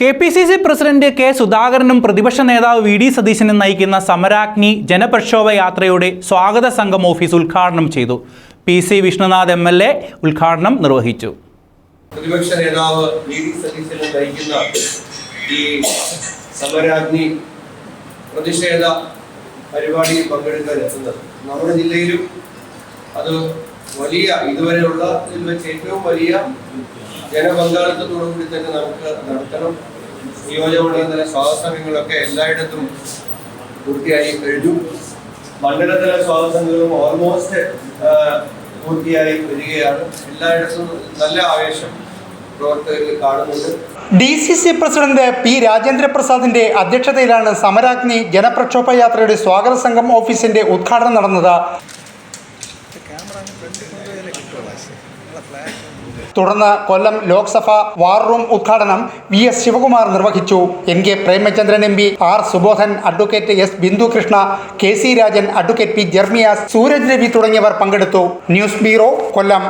K P C C president K സുധാകരനും പ്രതിപക്ഷ നേതാവ് വി ഡി സതീശനും നയിക്കുന്ന സമരാഗ്നി ജനപ്രക്ഷോഭ യാത്രയുടെ സ്വാഗത സംഘം ഓഫീസ് ഉദ്ഘാടനം ചെയ്തു. P C Vishnunath M L A ഉദ്ഘാടനം നിർവഹിച്ചു. പ്രതിപക്ഷ നേതാവ് വി ഡി സതീശൻ നയിക്കുന്ന ഈ സമരാഗ്നി പ്രതിഷേധ പരിപാടിയിൽ പങ്കെടുക്കാൻ എത്തുന്നത്. നമ്മുടെ ജില്ലയിലും അത് വലിയ ഇതുവരെയുള്ള ഇതിൽ ഏറ്റവും വലിയ ജനപങ്കാളിത്തത്തോടുകൂടി തന്നെ നമുക്ക് നടത്തണം നിയോജകമണ്ഡലത്തിലെ സ്വാതന്ത്ര്യങ്ങളൊക്കെ എല്ലായിടത്തും പൂർത്തിയായി കഴിഞ്ഞു. മണ്ഡലത്തിലെ സ്വാതന്ത്ര്യങ്ങളും ഓൾമോസ്റ്റ് പൂർത്തിയായി വരികയാണ്. എല്ലായിടത്തും നല്ല ആവേശം പ്രവർത്തകരിൽ കാണുന്നുണ്ട്. D C C president P Rajendra പ്രസാദിന്റെ അധ്യക്ഷതയിലാണ് സമരാഗ്നി ജനപ്രക്ഷോഭ യാത്രയുടെ സ്വാഗത സംഘം ഓഫീസിന്റെ ഉദ്ഘാടനം നടന്നത്. തുടർന്ന് കൊല്ലം ലോക്സഭ വാർ റൂം ഉദ്ഘാടനം വി എസ് ശിവകുമാർ നിർവഹിച്ചു. N K Premachandran M P R Subodhan advocate S Bindu Krishna K C Rajan advocate P Jermias Sooraj Ravi തുടങ്ങിയവർ പങ്കെടുത്തു. News bureau Kollam.